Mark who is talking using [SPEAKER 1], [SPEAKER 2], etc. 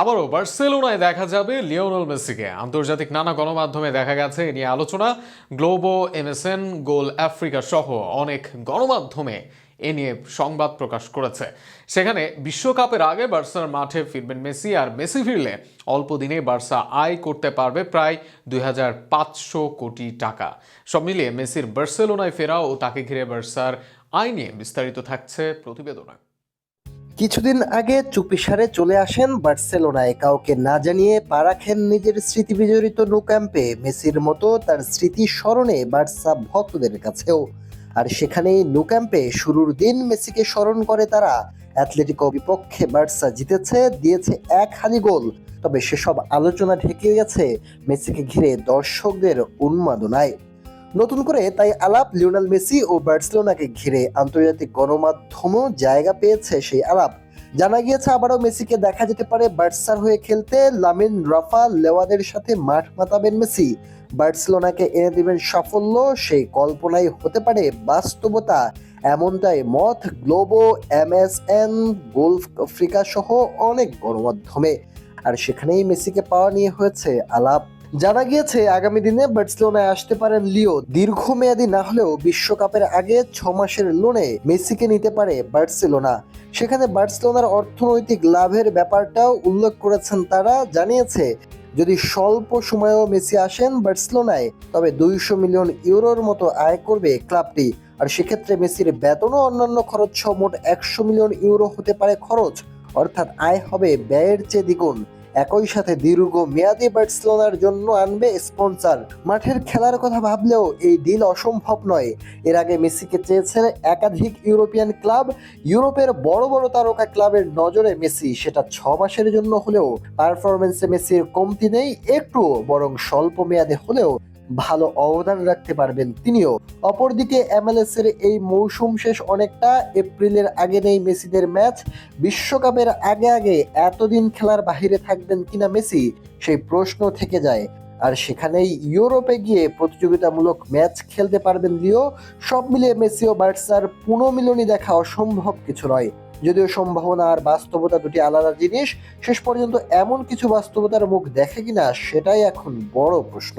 [SPEAKER 1] আবারও বার্সেলোনায় দেখা যাবে লিওনেল মেসিকে। আন্তর্জাতিক নানা গণমাধ্যমে দেখা গেছে, এ নিয়ে আলোচনা। গ্লোবো, এমএসএন, গোল আফ্রিকা সহ অনেক গণমাধ্যমে এ নিয়ে সংবাদ প্রকাশ করেছে। সেখানে বিশ্বকাপের আগে বার্সার মাঠে ফিরবেন মেসি, আর মেসি ফিরলে অল্প দিনে বার্সা আয় করতে পারবে প্রায় দুই হাজার পাঁচশো কোটি টাকা। সব মিলিয়ে মেসির বার্সেলোনায় ফেরা ও তাকে ঘিরে বার্সার আয় নিয়ে বিস্তারিত থাকছে প্রতিবেদনে।
[SPEAKER 2] কিছুদিন আগে চুপিসারে চলে আসেন বার্সেলোনায়। কাউকে না জানিয়ে পা রাখেন নিজের স্মৃতি বিজড়িত নো ক্যাম্পে মেসির মতো তার স্মৃতি স্মরণে বার্সা ভক্তদের কাছেও। আর সেখানেই নো ক্যাম্পে শুরুর দিন মেসিকে স্মরণ করে তারা। অ্যাথলেটিকো বিপক্ষে বার্সা জিতেছে, দিয়েছে এক হানি গোল। তবে সেসব আলোচনা ঢেকে গেছে মেসিকে ঘিরে দর্শকদের উন্মাদনায়। নতুন করে তাই আলাপ লিওনাল মেসি ও বার্সেলোনাকে ঘিরে আন্তর্জাতিক গণমাধ্যমও জায়গা পেয়েছে সেই আলাপ। জানা গিয়েছে আবারও মেসিকে দেখা যেতে পারে বার্সার হয়ে খেলতে। লামিন রাফা লেওয়াদের সাথে মাঠ মাতাবেন মেসি। বার্সেলোনাকে এনে দেবেন সাফল্য, সেই কল্পনাই হতে পারে বাস্তবতা। এমনটাই মত গ্লোবো, এমএসএন, গোলফ আফ্রিকা সহ অনেক গণমাধ্যমে। আর সেখানেই মেসিকে পাওয়া নিয়ে হয়েছে আলাপ। জানা গিয়েছে, আগামী দিনে বার্সেলোনায় আসতে পারেন লিও। দীর্ঘমেয়াদী না হলেও বিশ্বকাপের আগে ছ মাসের লোনে মেসিকে নিতে পারে বার্সেলোনা। সেখানে বার্সেলোনার অর্থনৈতিক লাভের ব্যাপারটাও উল্লেখ করেছেন তারা। জানিয়েছে, যদি স্বল্প সময়েও মেসি আসেন বার্সেলোনায়, তবে দুইশো মিলিয়ন ইউরোর মতো আয় করবে ক্লাবটি। আর সেক্ষেত্রে মেসির বেতন ও অন্যান্য খরচ সহ মোট একশো মিলিয়ন ইউরো হতে পারে খরচ। অর্থাৎ আয় হবে ব্যয়ের চেয়ে দ্বিগুণ। একই সাথে দীর্ঘ মেয়াদী বার্সেলোনার জন্য আনবে স্পন্সর। মাঠের খেলার কথা ভাবলেও এই ডিল অসম্ভব নয়। এর আগে মেসিকে চেয়েছেন একাধিক ইউরোপিয়ান ক্লাব। ইউরোপের বড় বড় তারকা ক্লাবের নজরে মেসি সেটা ছ মাসের জন্য হলেও পারফরমেন্সে মেসির কমতি নেই একটু বরং স্বল্প মেয়াদে হলেও ভালো অবদান রাখতে পারবেন তিনিও। অপরদিকে এমএলএস এর এই মৌসুম শেষ অনেকটা, এপ্রিলের আগে নেই মেসিদের ম্যাচ, বিশ্বকাপের আগে আগে এতদিন খেলার বাহিরে থাকবেন কিনা মেসি, সেই প্রশ্ন থেকে যায়। আর সেখানেই ইউরোপে গিয়ে প্রতিযোগিতামূলক ম্যাচ খেলতে পারবেন লিও। সব মিলিয়ে মেসি ও বার্সার পুনর্মিলনী দেখা অসম্ভব কিছু নয়। যদিও সম্ভাবনা আর বাস্তবতা দুটি আলাদা জিনিস, শেষ পর্যন্ত এমন কিছু বাস্তবতার মুখ দেখে কিনা সেটাই এখন বড় প্রশ্ন।